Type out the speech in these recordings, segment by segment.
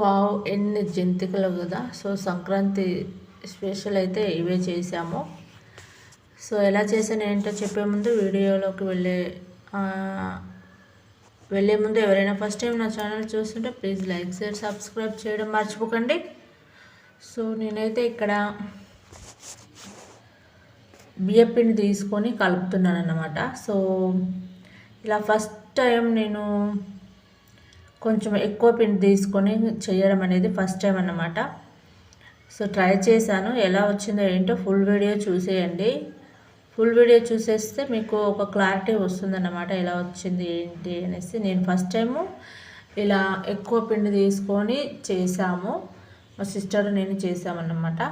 Wow ఎన్ని జంతికలు కదా. సో సంక్రాంతి స్పెషల్ అయితే ఇవే చేసాము సో ఎలా చేసాను ఏంటో చెప్పే ముందు వీడియోలోకి వెళ్ళే వెళ్ళే ముందు ఎవరైనా ఫస్ట్ టైం నా ఛానల్ చూస్తుంటే ప్లీజ్ లైక్ షేర్ సబ్స్క్రైబ్ చేయడం మర్చిపోకండి. సో నేనైతే ఇక్కడ బియ్యపిండి తీసుకొని కలుపుతున్నాను అన్నమాట సో ఇలా ఫస్ట్ టైం నేను కొంచెం ఎక్కువ పిండి తీసుకొని చేయడం అనేది ఫస్ట్ టైం అన్నమాట. సో ట్రై చేశాను. ఎలా వచ్చిందో ఏంటో ఫుల్ వీడియో చూసేయండి. ఫుల్ వీడియో చూసేస్తే మీకు ఒక క్లారిటీ వస్తుందన్నమాట. ఎలా వచ్చింది ఏంటి అనేసి నేను ఫస్ట్ టైము ఇలా ఎక్కువ పిండి తీసుకొని చేసాము మా సిస్టర్ నేను చేసామన్నమాట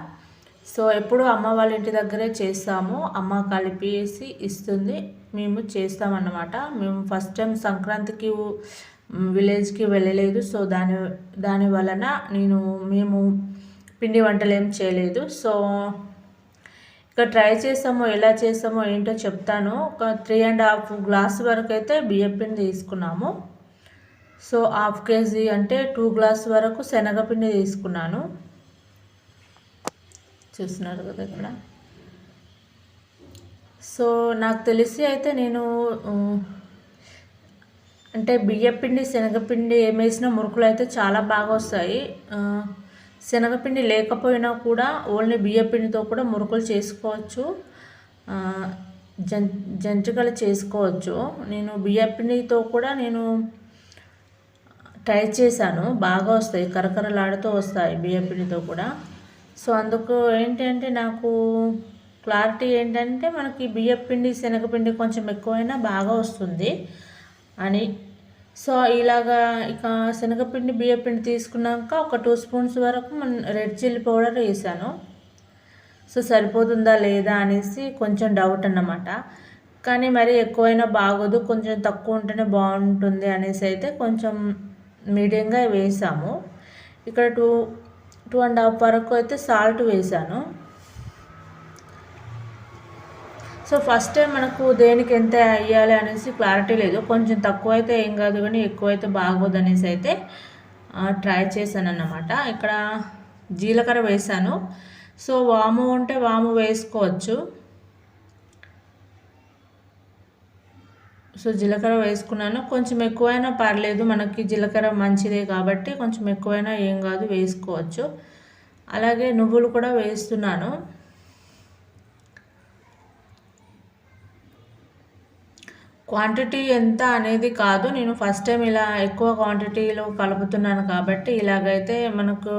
సో ఎప్పుడు అమ్మ వాళ్ళ ఇంటి దగ్గరే చేస్తాము. అమ్మ కలిపేసి ఇస్తుంది. మేము చేస్తామన్నమాట. మేము ఫస్ట్ టైం సంక్రాంతికి విలేజ్కి వెళ్ళలేదు. సో దాని దాని వలన నేను మేము పిండి వంటలు ఏం చేయలేదు. సో ఇక ట్రై చేసామో ఎలా చేసామో ఏంటో చెప్తాను. ఒక త్రీ అండ్ హాఫ్ గ్లాస్ వరకు అయితే బియ్యం పిండి తీసుకున్నాము. సో హాఫ్ కేజీ అంటే టూ గ్లాస్ వరకు శనగపిండి తీసుకున్నాను. చూస్తున్నారు కదా ఇక్కడ. సో నాకు తెలిసి అయితే నేను అంటే బియ్యపిండి శనగపిండి ఏమేసినా మురుకులు అయితే చాలా బాగా వస్తాయి. శనగపిండి లేకపోయినా కూడా ఓన్లీ బియ్యపిండితో కూడా మురుకులు చేసుకోవచ్చు. జం జంతికలు చేసుకోవచ్చు. నేను బియ్యపిండితో కూడా నేను ట్రై చేశాను. బాగా వస్తాయి కరకరలాడుతూ వస్తాయి బియ్యపిండితో కూడా. సో అందుకు ఏంటంటే నాకు క్లారిటీ ఏంటంటే మనకి బియ్యపిండి శనగపిండి కొంచెం ఎక్కువైనా బాగా వస్తుంది. అని. సో ఇలాగా ఇక శనగపిండి బియ్యపిండి తీసుకున్నాక ఒక టూ స్పూన్స్ వరకు మన రెడ్ చిల్లీ పౌడర్ వేసాను. సో సరిపోతుందా లేదా అనేసి కొంచెం డౌట్ అన్నమాట. కానీ మరి ఎక్కువైనా బాగోదు కొంచెం తక్కువ ఉంటేనే బాగుంటుంది అనేసి అయితే కొంచెం మీడియంగా వేసాము. ఇక్కడ టూ టూ అండ్ హాఫ్ వరకు అయితే సాల్ట్ వేసాను. సో ఫస్ట్ టైం మనకు దేనికి ఎంత వేయాలి అనేసి క్లారిటీ లేదు. కొంచెం తక్కువ అయితే ఏం కాదు కానీ ఎక్కువ అయితే బాగోదు అనేసి అయితే ట్రై చేశాను అన్నమాట ఇక్కడ జీలకర్ర వేసాను సో వాము ఉంటే వాము వేసుకోవచ్చు. సో జీలకర్ర వేసుకున్నాను. కొంచెం ఎక్కువైనా పర్లేదు మనకి జీలకర్ర మంచిదే కాబట్టి కొంచెం ఎక్కువైనా ఏం కాదు వేసుకోవచ్చు. అలాగే నువ్వులు కూడా వేస్తున్నాను. క్వాంటిటీ ఎంత అనేది కాదు. నేను ఫస్ట్ టైం ఇలా ఎక్కువ క్వాంటిటీలో కలుపుతున్నాను కాబట్టి ఇలాగైతే మనకు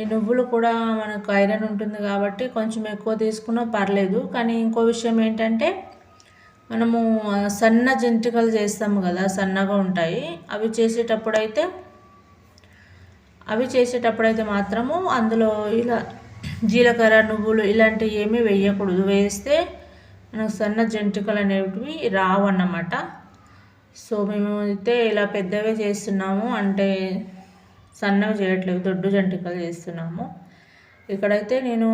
ఈ నువ్వులు కూడా మనకు ఐరన్ ఉంటుంది కాబట్టి కొంచెం ఎక్కువ తీసుకున్నా పర్లేదు. కానీ ఇంకో విషయం ఏంటంటే మనము సన్న జంతికలు చేస్తాము కదా సన్నగా ఉంటాయి. అవి చేసేటప్పుడైతే అవి చేసేటప్పుడైతే మాత్రము అందులో ఇలా జీలకర్ర నువ్వులు ఇలాంటివి ఏమీ వేయకూడదు. వేస్తే మనకు సన్న జంతికలు అనేవి రావు అన్నమాట సో మేము అయితే ఇలా పెద్దవే చేస్తున్నాము. అంటే సన్నవి చేయట్లేదు దొడ్డు జంతికలు చేస్తున్నాము. ఇక్కడైతే నేను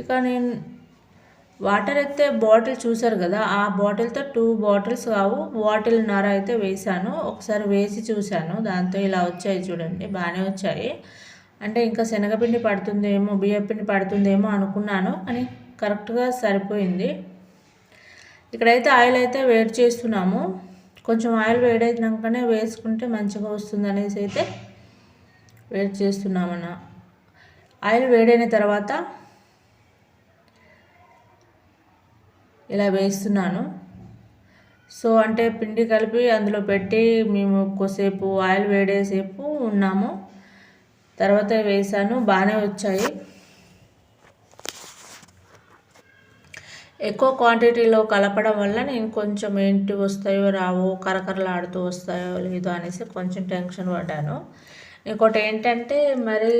ఇక నేను వాటర్ అయితే బాటిల్ చూసారు కదా ఆ బాటిల్తో టూ బాటిల్స్ కావు. బాటిల్ నర అయితే వేసాను ఒకసారి వేసి చూశాను. దాంతో ఇలా వచ్చాయి చూడండి బాగానే వచ్చాయి. అంటే ఇంకా శనగపిండి పడుతుందేమో బియ్యపిండి పడుతుందేమో అనుకున్నాను. కానీ కరెక్ట్గా సరిపోయింది. ఇక్కడైతే ఆయిల్ అయితే వేడి చేస్తున్నాము. కొంచెం ఆయిల్ వేడైనాకనే వేసుకుంటే మంచిగా వస్తుంది అనేసి అయితే వేడి చేస్తున్నామన్న. ఆయిల్ వేడైన తర్వాత ఇలా వేస్తున్నాను. సో అంటే పిండి కలిపి అందులో పెట్టి మేము కొద్దిసేపు ఆయిల్ వేడేసేపు ఉన్నాము. తర్వాత వేసాను. బాగానే వచ్చాయి. ఎక్కువ క్వాంటిటీలో కలపడం వల్ల నేను కొంచెం ఏంటి వస్తాయో రావో కరకరలాడుతూ వస్తాయో లేదో అనేసి కొంచెం టెన్షన్ పడ్డాను. ఇంకోటి ఏంటంటే మరి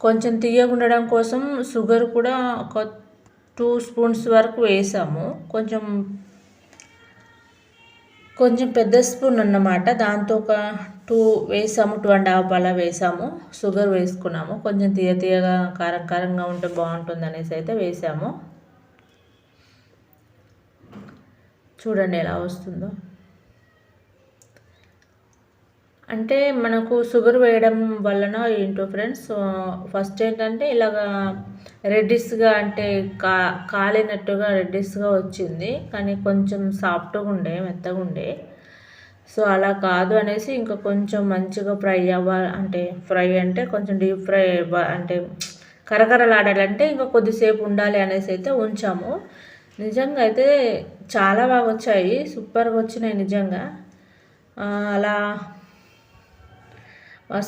కొంచెం తీయగా ఉండడం కోసం షుగర్ కూడా ఒక టూ స్పూన్స్ వరకు వేసాము. కొంచెం కొంచెం పెద్ద స్పూన్ అన్నమాట. దాంతో ఒక టూ వేసాము టూ అండ్ హాఫ్ అలా వేసాము. షుగర్ వేసుకున్నాము. కొంచెం తీయ తీయగా కారం కారంగా ఉంటే బాగుంటుంది అనేసి అయితే వేసాము. చూడండి ఎలా వస్తుందో. అంటే మనకు షుగర్ వేయడం వలన ఏంటో ఫ్రెండ్స్ ఫస్ట్ ఏంటంటే ఇలాగా రెడ్డిస్గా అంటే కా కాలినట్టుగా రెడ్డిస్గా వచ్చింది కానీ కొంచెం సాఫ్ట్గా ఉండే మెత్తగా ఉండే. సో అలా కాదు అనేసి ఇంకా కొంచెం మంచిగా ఫ్రై అవ్వాలి అంటే ఫ్రై అంటే కొంచెం డీప్ ఫ్రై అంటే కరకరలాడాలంటే ఇంకా కొద్దిసేపు ఉండాలి అనేసి అయితే ఉంచాము. నిజంగా అయితే చాలా బాగా వచ్చాయి సూపర్గా వచ్చినాయి నిజంగా అలా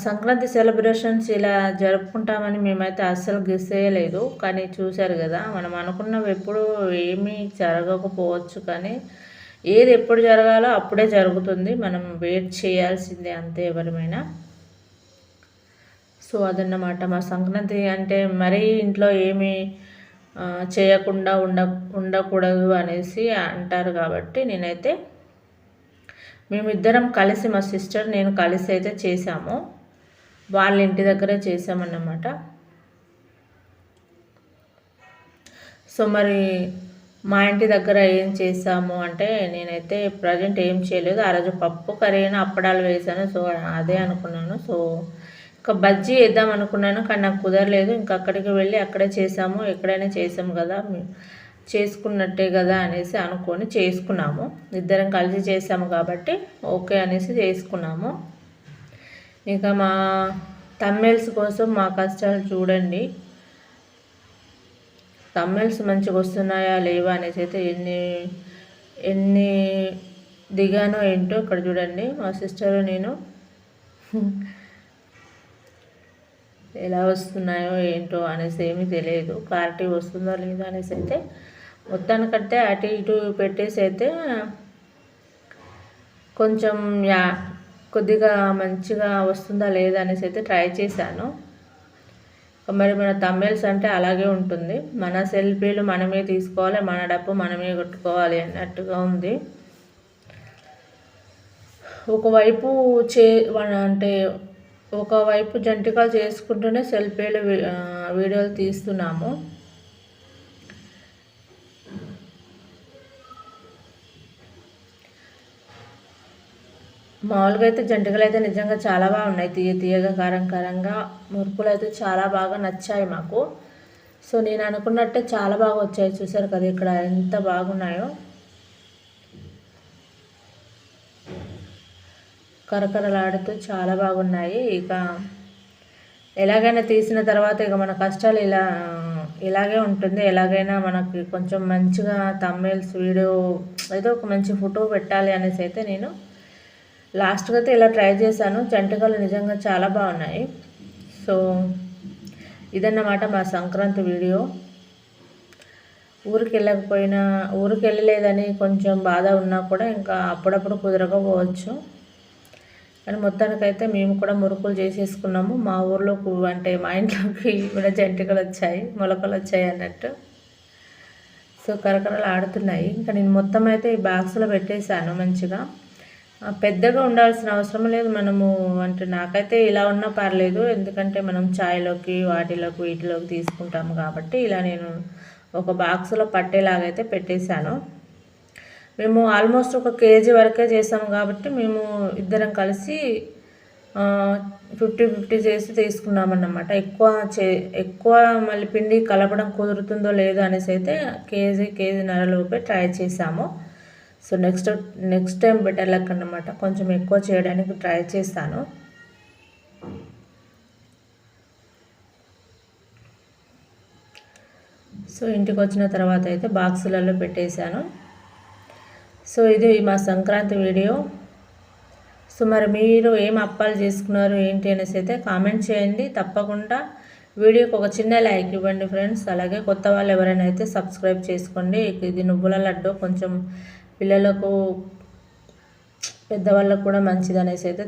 సంక్రాంతి సెలబ్రేషన్స్ ఇలా జరుపుకుంటామని మేమైతే అస్సలు గిసేయలేదు కానీ చూశారు కదా మనం అనుకున్నవి ఎప్పుడు ఏమీ జరగకపోవచ్చు. కానీ ఏది ఎప్పుడు జరగాలో అప్పుడే జరుగుతుంది. మనం వెయిట్ చేయాల్సిందే అంతే ఎవరిమైనా. సో అదన్నమాట. మా సంక్రాంతి అంటే మరీ ఇంట్లో ఏమీ చేయకుండా ఉండ ఉండకూడదు అనేసి అంటారు కాబట్టి నేనైతే మేమిద్దరం కలిసి మా సిస్టర్ నేను కలిసి అయితే చేసాము వాళ్ళ ఇంటి దగ్గరే చేసామన్నమాట సో మరి మా ఇంటి దగ్గర ఏం చేసాము అంటే నేనైతే ప్రజెంట్ ఏం చేయలేదు. ఆ రోజు పప్పు కర్రీ అయినా అప్పడాలు వేసాను సో అదే అనుకున్నాను. సో ఒక బజ్జీ వేద్దాం అనుకున్నాను కానీ నాకు కుదరలేదు. ఇంకా అక్కడికి వెళ్ళి అక్కడే చేసాము ఎక్కడైనా చేసాము కదా చేసుకున్నట్టే కదా అనేసి అనుకొని చేసుకున్నాము. ఇద్దరం కలిసి చేసాము కాబట్టి ఓకే అనేసి చేసుకున్నాము. ఇంకా మా తమ్మెల్స్ కోసం మా కష్టాలు చూడండి. తమ్మెల్స్ మంచిగా వస్తున్నాయా లేవా అనేసి అయితే ఎన్ని ఎన్ని దిగానో ఏంటో ఇక్కడ చూడండి. మా సిస్టర్ నేను ఎలా వస్తున్నాయో ఏంటో అనేసి ఏమీ తెలియదు. క్లారిటీ వస్తుందో లేదో అనేసి అయితే మొత్తానికంటే అటు ఇటు పెట్టేసి అయితే కొంచెం యా కొద్దిగా మంచిగా వస్తుందా లేదా అనేసి అయితే ట్రై చేశాను. మరి మన తమిళస్ అంటే అలాగే ఉంటుంది. మన సెల్ఫీలు మనమే తీసుకోవాలి మన డబ్బు మనమే కొట్టుకోవాలి అన్నట్టుగా ఉంది. ఒకవైపు చే అంటే ఒకవైపు జంటికలు చేసుకుంటూనే సెల్ఫీలు వీడియోలు తీస్తున్నాము. మామూలుగా అయితే జంటికలు అయితే నిజంగా చాలా బాగున్నాయి తీయ తీయగా కారం కారంగా. మురుకులు అయితే చాలా బాగా నచ్చాయి మాకు. సో నేను అనుకున్నట్టే చాలా బాగా వచ్చాయి. చూసారు కదా ఇక్కడ ఎంత బాగున్నాయో. కరకరలాడుతూ చాలా బాగున్నాయి. ఇక ఎలాగైనా తీసిన తర్వాత ఇక మన కష్టాలు ఇలా ఇలాగే ఉంటుంది. ఎలాగైనా మనకి కొంచెం మంచిగా తమ్మేల్స్ వీడియో ఏదో ఒక మంచి ఫోటో పెట్టాలి అనేసి అయితే నేను లాస్ట్గా అయితే ఇలా ట్రై చేశాను. జంటకాలు నిజంగా చాలా బాగున్నాయి. సో ఇదన్నమాట మా సంక్రాంతి వీడియో ఊరికి వెళ్ళకపోయినా ఊరికి వెళ్ళలేదని కొంచెం బాధ ఉన్నా కూడా ఇంకా అప్పుడప్పుడు కుదరకపోవచ్చు. కానీ మొత్తానికైతే మేము కూడా మురుకులు చేసేసుకున్నాము. మా ఊర్లో అంటే మా ఇంట్లోకి కూడా జంటికలు వచ్చాయి మొలకలు వచ్చాయి అన్నట్టు. సో కరకరలు ఆడుతున్నాయి. ఇంకా నేను మొత్తం అయితే ఈ బాక్స్లో పెట్టేశాను మంచిగా. పెద్దగా ఉండాల్సిన అవసరం లేదు మనము అంటే నాకైతే ఇలా ఉన్నా పర్లేదు. ఎందుకంటే మనం ఛాయ్లోకి వాటిలోకి వీటిలోకి తీసుకుంటాము కాబట్టి ఇలా నేను ఒక బాక్స్లో పట్టేలాగైతే పెట్టేశాను. మేము ఆల్మోస్ట్ ఒక కేజీ వరకే చేసాము కాబట్టి మేము ఇద్దరం కలిసి ఫిఫ్టీ ఫిఫ్టీ చేసి తీసుకున్నామన్నమాట. ఎక్కువ చే ఎక్కువ మళ్ళీ పిండి కలపడం కుదురుతుందో లేదో అనేసి అయితే కేజీ కేజీ నరలోపే ట్రై చేసాము. So next next time better luck అన్నమాట. కొంచెం ఎక్కువ చేయడానికి ట్రై చేస్తాను. సో ఇంటికి వచ్చిన తర్వాత అయితే బాక్సులలో పెట్టేశాను. సో ఇది మా సంక్రాంతి వీడియో. సో మరి మీరు ఏం అప్పాలు చేసుకున్నారు ఏంటి అనేసి అయితే కామెంట్ చేయండి. తప్పకుండా వీడియోకి ఒక చిన్న లైక్ ఇవ్వండి ఫ్రెండ్స్. అలాగే కొత్త వాళ్ళు ఎవరైనా అయితే సబ్స్క్రైబ్ చేసుకోండి. ఇది నువ్వుల లడ్డు. కొంచెం పిల్లలకు పెద్దవాళ్ళకు కూడా మంచిది అనేసి అయితే